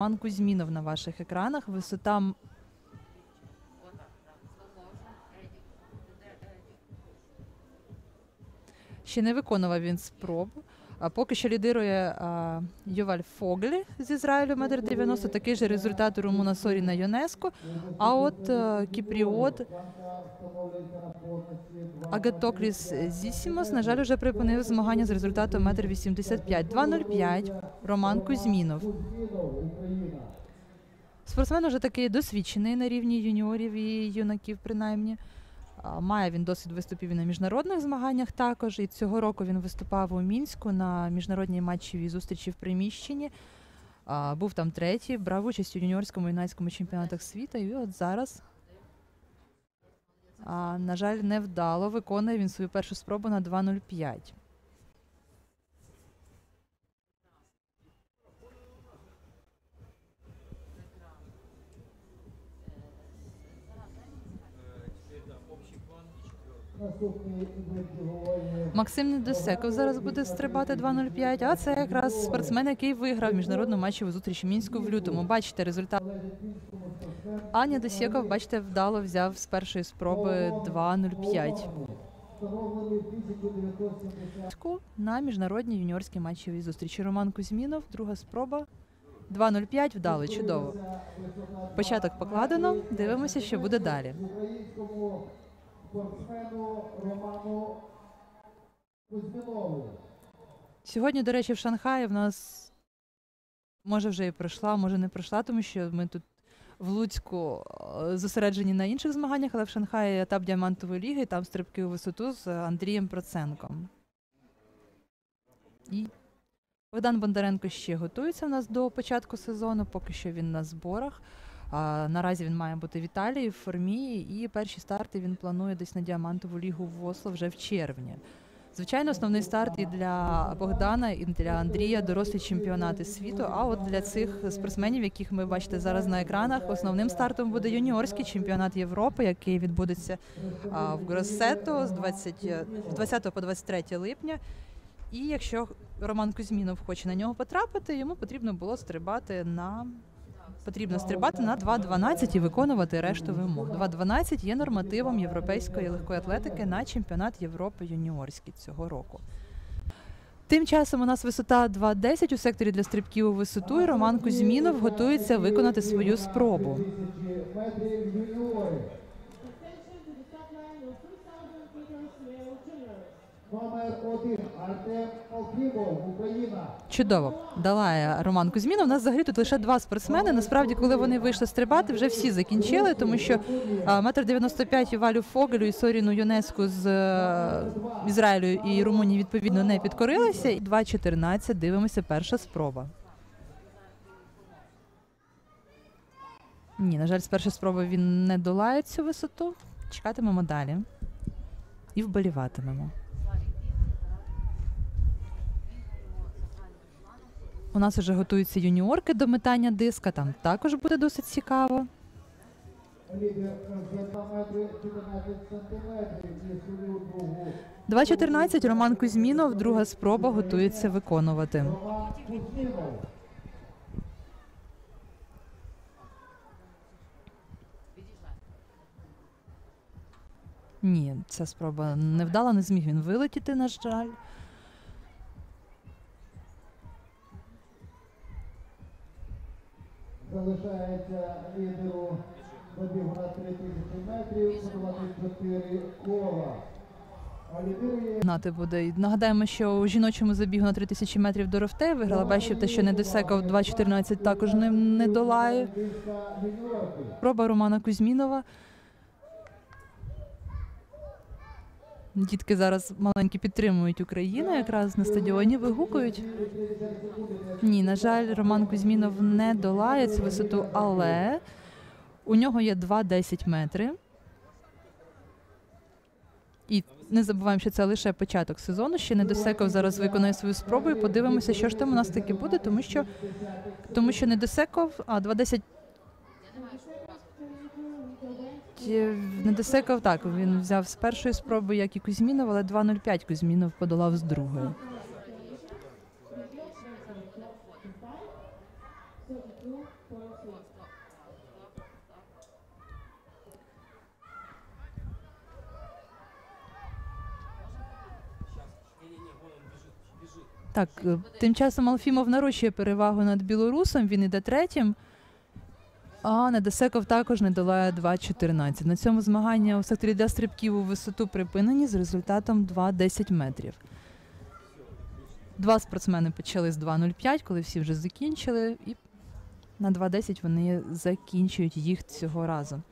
Роман Кузьмінов на ваших екранах. Висота ще не виконував він спроб. А поки що лідирує а, Юваль Фоглі з Ізраїлю, метр 90, такий же результат у Румуна Соріна Йонеско. А от е, Кіпріот Агатокліс Зісімос, на жаль, уже припинив змагання з результатом 1,85 2,05 Роман Кузьмінов. Спортсмен вже такий досвідчений на рівні юніорів і юнаків, принаймні. Має він досвід виступів і на міжнародних змаганнях також. І цього року він виступав у Мінську на міжнародній матчевій зустрічі в приміщенні. Був там третій, брав участь у юніорському і юнацькому чемпіонатах світу. І от зараз, на жаль, невдало виконує він свою першу спробу на 2.05. Максим Недосеков зараз буде стрибати 2.05, а це якраз спортсмен, який виграв міжнародну матчеву зустріч Мінську в лютому. Бачите результат. А Недосеков, бачите, вдало взяв з першої спроби 2.05. На міжнародній юніорській матчевій зустрічі. Роман Кузьмінов, друга спроба. 2.05 вдало, чудово. Початок покладено. Дивимося, що буде далі. Спортсмену Роману Кузьмінову. Сьогодні, до речі, в Шанхаї в нас може вже і пройшла, може не пройшла, тому що ми тут в Луцьку е, зосереджені на інших змаганнях, але в Шанхаї етап діамантової ліги, там стрибки у висоту з Андрієм Проценком. І Богдан Бондаренко ще готується в нас до початку сезону, поки що він на зборах. Наразі він має бути в Італії в формі, і перші старти він планує десь на діамантову лігу в Осло вже в червні. Звичайно, основний старт і для Богдана, і для Андрія дорослі чемпіонати світу. А от для цих спортсменів, яких ми бачите зараз на екранах, основним стартом буде юніорський чемпіонат Європи, який відбудеться в Гросето з 20, з 20 по 23 липня. І якщо Роман Кузьмінов хоче на нього потрапити, йому потрібно було стрибати на потрібно стрибати на 2.12 і виконувати решту вимог. 2.12 є нормативом європейської легкої атлетики на чемпіонат Європи юніорський цього року. Тим часом у нас висота 2.10 у секторі для стрибків у висоту, і Роман Кузьмінов готується виконати свою спробу. Номер один Артем Алкімов, Україна. Чудово, долає Роман Кузьмінов. У нас взагалі тут лише два спортсмени. Насправді, коли вони вийшли стрибати, вже всі закінчили, тому що метр 95 Валю Фогелю і Соріну Юнеску з е, Ізраїлю і Румунії відповідно не підкорилися. І 2.14 дивимося, перша спроба. Ні, на жаль, з першої спроби він не долає цю висоту. Чекатимемо далі і вболіватимемо. У нас вже готуються юніорки до метання диска. Там також буде досить цікаво. Лідер вже 2 метри 14 сантиметрів і свою другу. 2.14 Роман Кузьмінов, друга спроба готується виконувати. Ні, ця спроба не вдала, не зміг він вилетіти, на жаль. Залишається лідеру забігу на 3000 метрів, подолати 4 кола. А буде. Нагадаємо, що у жіночому забігу на 3000 метрів до виграла виграла. та що не досекав 2.14 також не, не долає. Проба Романа Кузьмінова. Дітки зараз маленькі підтримують Україну, якраз на стадіоні вигукують. Ні, на жаль, Роман Кузьмінов не долає цю висоту, але у нього є 2,10 метри. І не забуваємо, що це лише початок сезону. Ще не досекав зараз виконує свою спробу. І подивимося, що ж там у нас таки буде, тому що тому що не досекав, а 2,10 Ті- не досекав так. Він взяв з першої спроби, як і Кузьмінов, але 2.05 Кузьмінов подолав з другої. Так, тим часом Алфімов нарощує перевагу над білорусом, він іде третім. А Недосеков також не долає 2.14. На цьому змагання у секторі для стрибків у висоту припинені з результатом 2.10 метрів. Два спортсмени почали з 2.05, коли всі вже закінчили, і на 2.10 вони закінчують їх цього разу.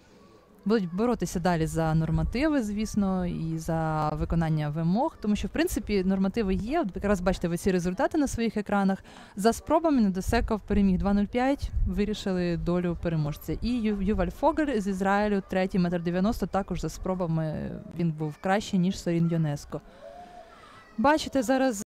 Будуть боротися далі за нормативи, звісно, і за виконання вимог, тому що в принципі нормативи є. Якраз бачите ви ці результати на своїх екранах. За спробами Недосеков переміг 2.05, вирішили долю переможця. І Юваль Фогер з Ізраїлю, третій метр 90, також за спробами він був кращий ніж Сорін Йонеско. Бачите зараз